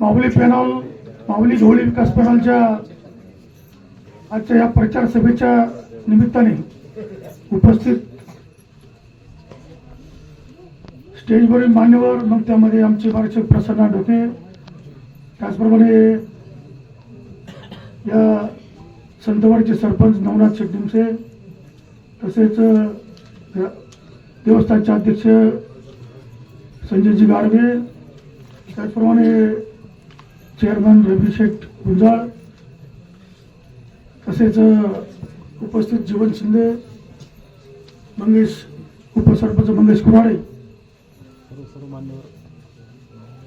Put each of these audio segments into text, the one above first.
माऊली panel माऊली झोळी विकास पॅनलच्या आजच्या या प्रचार सभेच्या निमित्ताने उपस्थित स्टेजवरील मान्यवर मग त्यामध्ये आमचे मार्गदर्शक प्रसन्न डोके त्याचप्रमाणे या संतवाडीचे सरपंच नवनाथ शेट्टींचे तसेच देवस्थानचे अध्यक्ष संजयजी गाडवे त्याचप्रमाणे चेअरमन रवी शेठ गुंजाळ तसेच उपस्थित जीवन शिंदे मंगेश उपसरपंच मंगेश कुराडे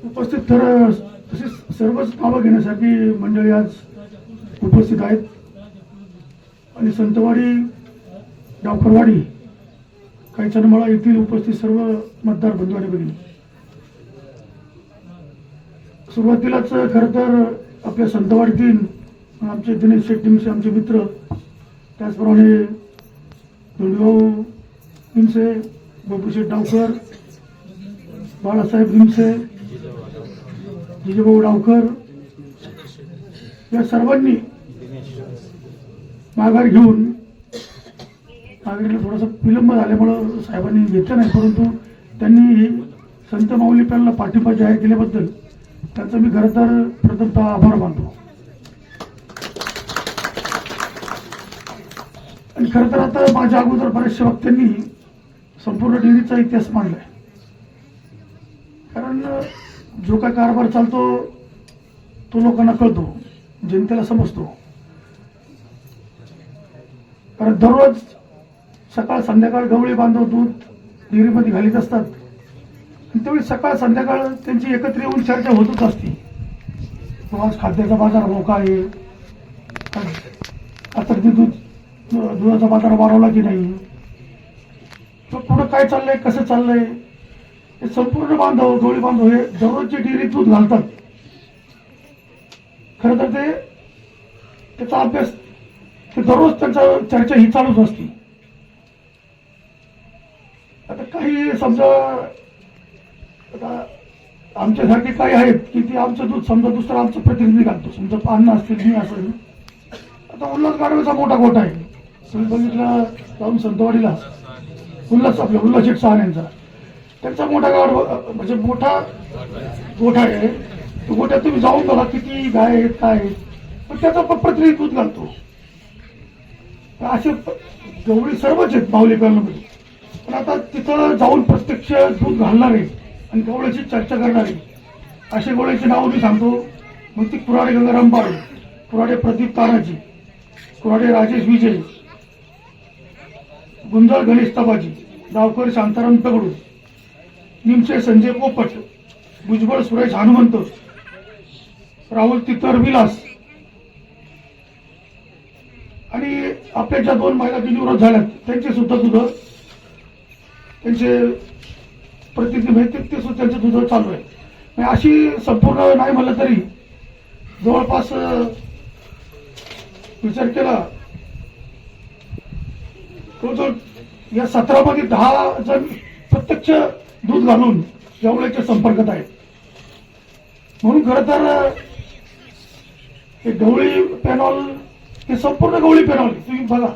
उपस्थित तर तसेच सर्वच नावं घेण्यासाठी मंडळी आज उपस्थित आहेत. आणि संतवाडी डावकरवाडी काही चनमळा येथील उपस्थित सर्व मतदार बंधू आणि भगिनी सुरुवातीलाच खरं तर आपल्या संतवाडीतील आमचे दिनेश शेट्टींचे आमचे मित्र त्याचप्रमाणे धुळगाव हिंसे बापूशेठ डावकर बाळासाहेब हिंसे जिजेभाऊ डावकर या सर्वांनी माघार घेऊन माघारीला थोडासा विलंब झाल्यामुळं साहेबांनी घेतलं नाही परंतु त्यांनी संत माऊली पॅनला पाठिंबा जाहीर केल्याबद्दल त्यांचं मी खरं तर प्रथमतः आभार मानतो. आणि खरं तर आता माझ्या अगोदर बऱ्याचशा वक्त्यांनी संपूर्ण डेअरीचा इतिहास मांडलाय. कारण जो काय कारभार चालतो तो लोकांना कळतो जनतेला समजतो. कारण दररोज सकाळ संध्याकाळ गवळी बांधव दूध डेअरीमध्ये घालीत असतात. त्यावेळी सकाळ संध्याकाळ त्यांची एकत्र येऊन चर्चा होतच असते. आज खाद्याचा बाजार मोका आहे. आता ते दूध दुधाचा बाजार वाढवला की नाही? तो पुढं काय चाललंय कसं चाललंय? हे संपूर्ण बांधव गवळी बांधव हे दररोजचे डेअरीत दूध घालतात. खरं तर ते त्याचा अभ्यास ते दररोज त्यांचा चर्चा ही चालूच असते. आता काही समजा आता आमच्यासारखे काही आहेत की ते आमचं दूध समजा दुसरं आमचं प्रतिनिधी घालतो. समजा अन्न असतील मी असेल. आता उल्हास गाडवेचा मोठा गोठा आहे. तुम्ही बघितलं जाऊन संतवाडीला. उल्हास आपल्या उल्हास शेठ सहान यांचा. त्यांचा मोठा गाड म्हणजे मोठा गोठा आहे. तो गोठ्यात तुम्ही जाऊन बघा किती गाय आहेत काय आहेत. पण त्याचा पण प्रतिनिधी दूध घालतो. असे प- गवळी सर्वच आहेत माऊली पॅनलमध्ये पण आता तिथं जाऊन प्रत्यक्ष दूध घालणार आहे आणि गवळ्याची चर्चा करणारी असे गवळ्याची नाव मी सांगतो. मग ती कुराडे गंगाराम बाळ कुराडे प्रदीप तानाजी कुराडे राजेश विजय गुंजाळ गणेश तबाजी गावकरी शांताराम दगडू निमसे संजय पोपट भुजबळ सुरेश हनुमंत राहुल तितर विलास आणि आपल्या ज्या दोन महिला बिनविरोध झाल्यात त्यांचे सुद्धा दुध त्यांचे प्रतिनिधी मिळतील ते- ते सुद्धा त्यांचे दुध चालू आहे. म्हणजे अशी संपूर्ण नाही म्हणलं तरी जवळपास विचार केला तो जो या सत्रामध्ये दहा जण प्रत्यक्ष दूध घालून जवळच्या संपर्कात आहेत. म्हणून खरं तर हे गवळी पॅनॉल हे संपूर्ण गवळी पॅनॉल तुम्ही बघा.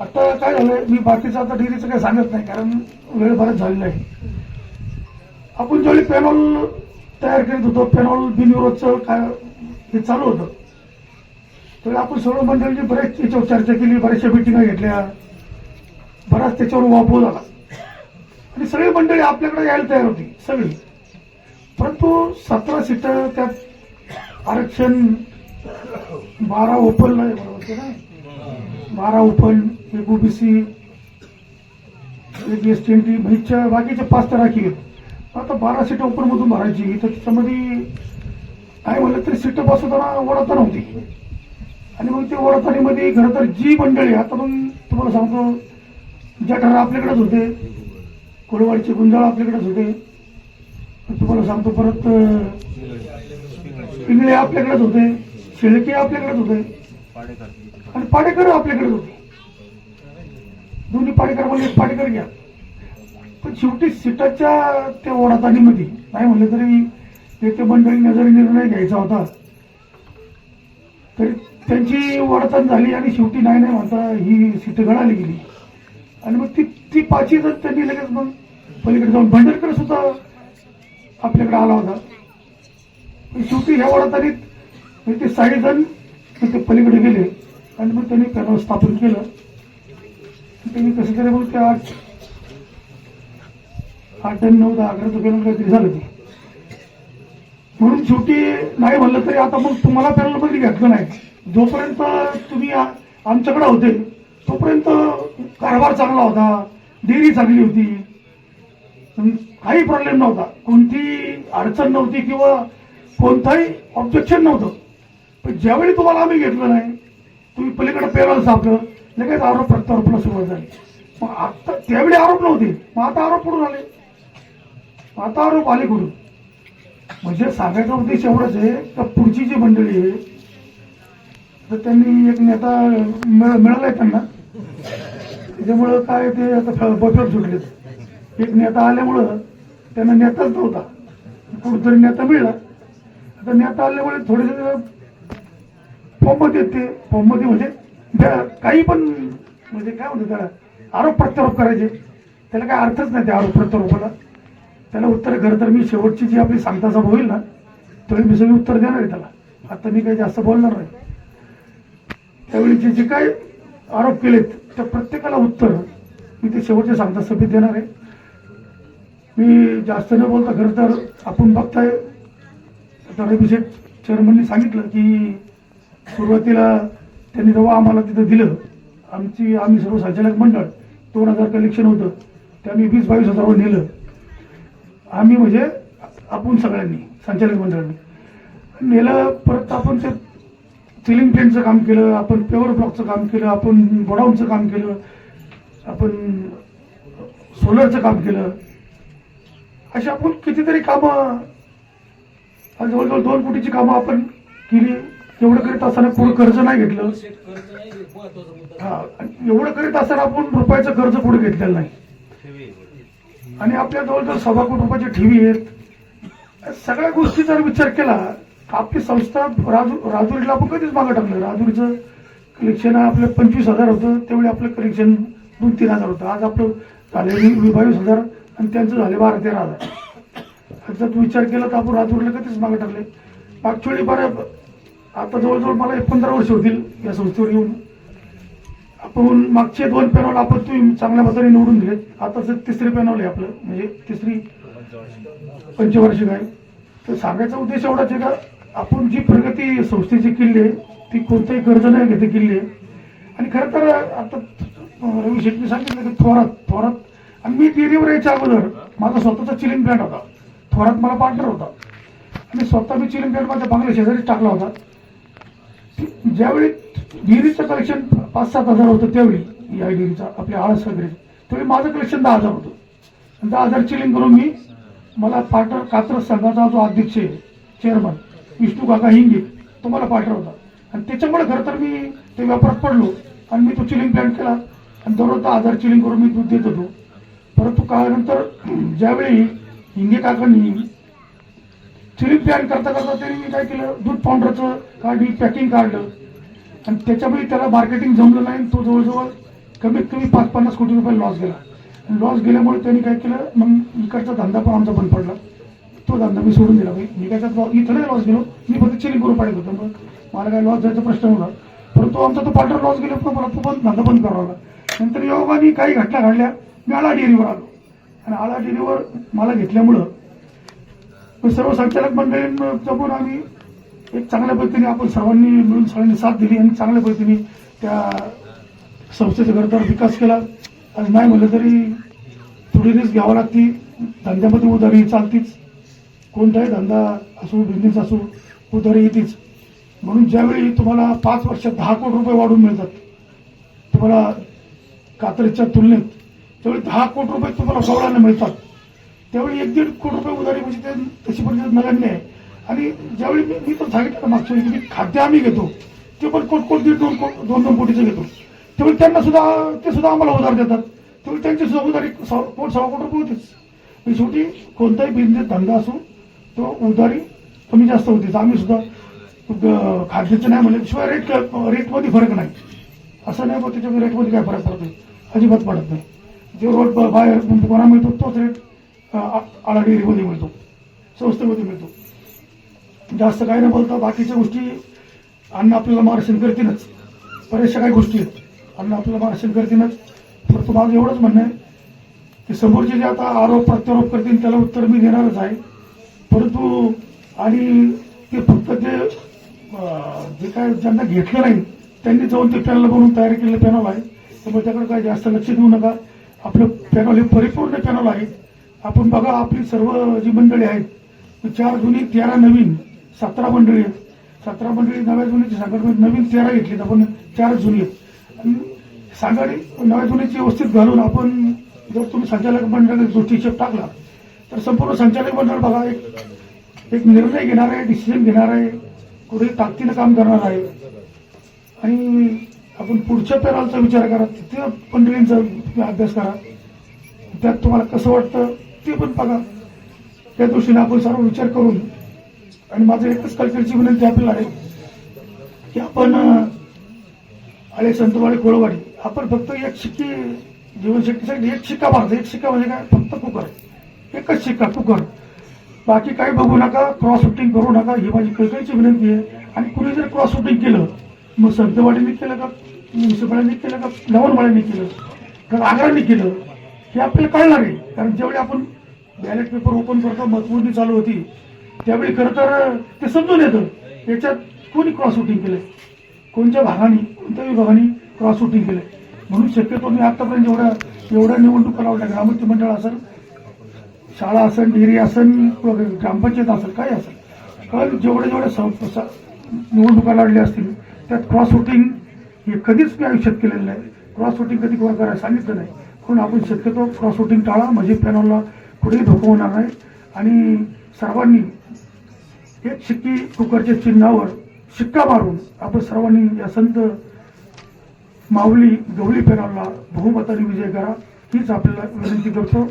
आता काय झालंय मी बाकीचं आता डिग्रीचं काही सांगत नाही कारण वेळ बराच झालेला आहे. आपण ज्यावेळी पॅनॉल तयार करीत होतो पॅनॉल बिनविरोधचं काय हे चालू होतं त्यावेळी आपण सर्व मंडळींची बरेच त्याच्यावर चर्चा केली बऱ्याचशा मिटिंगा घेतल्या बराच त्याच्यावर वापर झाला. आणि सगळी मंडळी आपल्याकडे यायला तयार होती सगळी. परंतु सतरा सीटर त्यात आरक्षण बारा ओपन आहे बरोबर ते बारा ओपन एक ओबीसी एक एस टी एन टी बाकीच्या बाकीचे पाच तर राखी आहेत. आता बारा सीट ओपनमधून भरायची तर त्याच्यामध्ये काय म्हणलं तरी सीट बसवताना ओढता नव्हती आणि मग ते ओढतानीमध्ये खरं तर जी मंडळी आता मग तुम्हाला सांगतो ज्या आपल्याकडेच होते कोळवाडीचे गुंजाळ आपल्याकडेच होते. तुम्हाला सांगतो परत पिंगळे आपल्याकडेच होते शेळके आपल्याकडेच होते. आणि पाडेकर आपल्याकडे होते. दोन्ही पाडेकर म्हणजे एक पाडेकर घ्या. पण शेवटी सीटाच्या त्या ओढाताणीमध्ये नाही म्हणलं तरी नेते मंडळी नजर निर्णय घ्यायचा होता. तरी त्यांची वडतण झाली आणि शेवटी नाही नाही म्हणता ही सीट गळाली गेली. आणि मग ती ती पाची जण त्यांनी लगेच मग पलीकडे जाऊन भंडरकर सुद्धा आपल्याकडे आला होता. पण शेवटी ह्या वडतानीत मग ते साडेजण ते पलीकडे गेले. आणि मग त्यांनी त्यांना स्थापन केलं. त्यांनी कसं तरी मग ते आठ आठ आणि नऊ दहा अकरा पॅनल काहीतरी झालं ते. म्हणून शेवटी नाही म्हणलं तरी आता मग तुम्हाला पॅनलमध्ये घेतलं नाही. जोपर्यंत तुम्ही आमच्याकडे होते तोपर्यंत कारभार चांगला होता डेअरी चांगली होती. काही प्रॉब्लेम नव्हता. कोणती अडचण नव्हती किंवा कोणताही ऑब्जेक्शन नव्हतं. पण ज्यावेळी तुम्हाला आम्ही घेतलं नाही तुम्ही पलीकडे पेरल सापलं लगेच आरोप प्रत्यारोपला सुरुवात झाली. मग आता त्यावेळी आरोप नव्हते मग आता आरोप कुठून आले? आता आरोप आले कुठून म्हणजे सांगायचा उद्देश एवढंच आहे तर पुढची जी मंडळी आहे तर त्यांनी एक नेता मिळ- मिळालाय त्यांना. त्याच्यामुळं काय ते आता बफेट सुटलेत एक नेता आल्यामुळं त्यांना नेताच नव्हता. कुठतरी नेता मिळला. आता नेता आल्यामुळे थोडेसे फॉर्ममध्ये येते फॉर्ममध्ये म्हणजे काही पण म्हणजे काय म्हणतो त्याला आरोप प्रत्यारोप करायचे. त्याला काय अर्थच नाही त्या आरोप प्रत्यारोपाला. त्याला उत्तर खरं तर मी शेवटची जी आपली सांगता सभा होईल ना त्यावेळी मी सगळी उत्तर देणार आहे त्याला. आता मी काही जास्त बोलणार नाही. त्यावेळी जे जे काही आरोप केलेत त्या प्रत्येकाला उत्तर मी ते शेवटच्या सांगता सभेत देणार आहे. मी जास्त न बोलता खरं तर आपण बघताय आता अभिषेक चेअरमननी सांगितलं की सुरुवातीला त्यांनी जेव्हा आम्हाला तिथं दिलं आमची आम्ही सर्व संचालक मंडळ दोन हजार कलेक्शन होतं ते आम्ही वीस बावीस हजारावर नेलं. आम्ही म्हणजे आपण सगळ्यांनी संचालक मंडळाने. नेलं परत आपण ते सिलिंग पेंटचं काम केलं आपण पेवर ब्लॉकचं काम केलं आपण गोडाऊनचं काम केलं आपण सोलरचं काम केलं. अशी आपण कितीतरी कामं आज जवळजवळ दोन कोटीची कामं आपण केली. एवढं करीत असताना पुढे कर्ज नाही घेतलं. हा एवढं करीत असताना आपण रुपयाचं कर्ज पुढे घेतलेलं नाही. आणि आपल्या जवळजवळ सव्वा कोटी रुपयाच्या ठेवी आहेत सगळ्या गोष्टी जर विचार केला आपली संस्था राजू राजुरीला आपण कधीच मागं टाकलं राजुरीचं कलेक्शन आपलं पंचवीस हजार होतं त्यावेळी आपलं कलेक्शन दोन तीन हजार होतं. आज आपलं झाले बावीस हजार आणि त्यांचं झाले बारा तेरा हजार. जर विचार केला तर आपण राजुरीला कधीच मागं टाकले मागच्या वेळी बरं आता जवळजवळ मला एक पंधरा वर्ष होतील या संस्थेवर येऊन. आपण मागचे दोन पॅनल आपण तुम्ही चांगल्या मताने निवडून दिले आता तिसरे पॅनल आहे आपलं म्हणजे तिसरी पंचवार्षिक आहे. तर सांगायचा उद्देश एवढाच आहे का आपण जी प्रगती संस्थेची केली आहे ती कोणतंही कर्ज नाही घेते केली आहे. आणि खरं तर आता रवी शेट्टी सांगितलं की थोरात थोरात आणि मी डेरीवर यायच्या अगोदर माझा स्वतःचा चिलिंग प्लॅन होता. थोरात मला पार्टनर होता. आणि स्वतः मी चिलिंग प्लॅन माझ्या बांगल्या शेजारी टाकला होता. ज्यावेळी डिग्रीचं कलेक्शन पाच सात हजार होतं त्यावेळी या डिग्रीचा आपल्या आळस वगैरे. त्यावेळी माझं कलेक्शन दहा हजार होतं. दहा हजार चिलिंग करून मी मला पार्टनर कात्रज संघाचा जो अध्यक्ष आहे चेअरमन विष्णू काका हिंगे तो मला पार्टनर होता. आणि त्याच्यामुळे खरं तर मी ते व्यापारात पडलो आणि मी तो चिलिंग प्लॅन केला. आणि दररोज दहा हजार चिलिंग करून मी दूध देत होतो. परंतु काळानंतर ज्यावेळी हिंगे काकांनी चिलिंग प्लॅन करता करता त्यांनी मी काय केलं? दूध पावडरचं काढली पॅकिंग काढलं आणि त्याच्यामुळे त्याला मार्केटिंग जमलं नाही आणि तो जवळजवळ कमीत कमी पाच पन्नास कोटी रुपये लॉस गेला. आणि लॉस गेल्यामुळे त्यांनी काय केलं? मग इकडचा धंदा पण आमचा बंद पडला. तो धंदा मी सोडून दिला. मी काय त्यात इथं नाही लॉस गेलो. मी फक्त चिली करून पाडत होतं. मग मला काय लॉस जायचा प्रश्न होता परंतु आमचा तो पार्टनर लॉस गेला. पण मला तो पण धंदा बंद करावा लागला. नंतर योगाने काही घटना घडल्या. मी आला डेअरीवर आलो. आणि आला डेअरीवर मला घेतल्यामुळं सर्व संचालक मंडळींच्या पण आम्ही एक चांगल्या पद्धतीने आपण सर्वांनी मिळून सगळ्यांनी साथ दिली आणि चांगल्या पद्धतीने त्या संस्थेचा घरदार विकास केला. आणि नाही म्हणलं तरी थोडी रिस्क घ्यावं लागती धंद्यामध्ये उधारी चालतीच. कोणताही धंदा असो बिझनेस असो उधारी येतेच. म्हणून ज्यावेळी तुम्हाला पाच वर्षात दहा कोटी रुपये वाढून मिळतात तुम्हाला कात्रीच्या तुलनेत त्यावेळी दहा कोटी रुपये तुम्हाला गवळानं मिळतात. त्यावेळी एक दीड कोटी रुपये उधारी म्हणजे ते तशी परिस्थिती नगण्य आहे आणि ज्यावेळी मी मी तर सांगितलं मागच्या वेळी की खाद्य आम्ही घेतो. ते पण कोट कोट दीड दोन कोट दोन दोन कोटीचं घेतो. त्यावेळी त्यांना सुद्धा ते सुद्धा आम्हाला उधार देतात. त्यावेळी त्यांची सुद्धा उधारी कोट सव्वा कोटी रुपये होतीच. आणि शेवटी कोणताही बिझनेस धंदा असो तो उधारी कमी जास्त होते आम्ही सुद्धा खाद्याचं नाही म्हणजे शिवाय रेट रेटमध्ये फरक नाही. असं नाही बघ त्याच्यामध्ये रेटमध्ये काय फरक पडतो अजिबात पडत नाही. जे रोड ब- बाहेर दुकाना मिळतो तोच रेट आळा डेअरीमध्ये मिळतो संस्थेमध्ये मिळतो जास्त काही न बोलता बाकीच्या गोष्टी अन्न आपल्याला मार्गदर्शन करतीलच. बऱ्याचशा काही गोष्टी आहेत. अन्न आपल्याला मार्गदर्शन करतीलच. परंतु माझं एवढंच म्हणणं आहे की समोरचे जे आता आरोप प्रत्यारोप करतील त्याला उत्तर मी देणारच आहे. परंतु आणि ते फक्त ते जे काय ज्यांना घेतलं नाही त्यांनी जाऊन ते पॅनल बनवून तयार केलेलं पॅनल आहे. त्यामुळे त्याकडे काय जास्त लक्ष देऊ नका. आपलं पॅनल हे परिपूर्ण पॅनल आहे. आपण बघा आपली सर्व जी मंडळी आहेत चार जुनी तेरा नवीन सतरा मंडळी आहेत. सतरा मंडळी नव्या जुनीची सांगड नवीन तेरा घेतली आपण चार जुनी आहेत. आणि सांगाडी नव्या जुनीची व्यवस्थित घालून आपण जर तुम्ही संचालक मंडळ गोष्टी टाकला तर संपूर्ण संचालक मंडळ बघा एक एक निर्णय घेणार आहे डिसिजन घेणार आहे कुठे ताकदीनं काम करणार आहे. आणि आपण पुढच्या पॅनलचा विचार करा तिथे मंडळींचा तुम्ही अभ्यास करा. त्यात तुम्हाला कसं वाटतं? ते पण बघा. त्या दृष्टीने आपण सर्व विचार करून आणि माझं एकच कल्चरची विनंती आपल्याला आहे की आपण अरे संतवाडी कोळवाडी आपण फक्त एक शिक्की जीवनशक्तीसाठी एक शिक्का मारतो एक शिक्का म्हणजे काय? फक्त कुकर. एकच शिक्का कुकर. बाकी काही बघू नका क्रॉस शूटिंग करू नका ही माझी कळकळीची विनंती आहे. आणि कुणी जर क्रॉस शूटिंग केलं मग संतवाडीने केलं का? म्युन्सिपालिटीने केलं का? लवणवाड्यांनी केलं? का आग्राने केलं? हे आपल्याला कळणार आहे. कारण ज्यावेळी आपण बॅलेट पेपर ओपन करतो मतमोजणी चालू होती त्यावेळी खरं तर ते समजून येतं. याच्यात कोणी क्रॉस शूटिंग केलंय? कोणत्या भागाने कोणत्या विभागाने क्रॉस शूटिंग केलंय? म्हणून शक्यतो मी आतापर्यंत एवढ्या एवढ्या निवडणुका लावल्या ग्रामपंचायत मंडळ असेल शाळा असेल डेअरी असेल ग्रामपंचायत असेल काय असेल कारण जेवढे जेवढ्या सं- स- निवडणुका लढल्या असतील त्यात क्रॉस शूटिंग हे कधीच मी आयुष्यात केलेलं नाही. क्रॉस शूटिंग कधी कोणा करायला सांगितलं नाही. म्हणून आपण शक्यतो क्रॉस वोटिंग टाळा. म्हणजे पॅनलला कुठेही धोका होणार नाही. आणि सर्वांनी एक शिक्की कुकरच्या चिन्हावर शिक्का मारून आपण सर्वांनी या संत माऊली गवळी पॅनलला बहुमताने विजय करा. हीच आपल्याला विनंती करतो.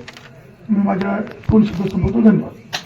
मी माझ्या फोन शब्द संपवतो. धन्यवाद.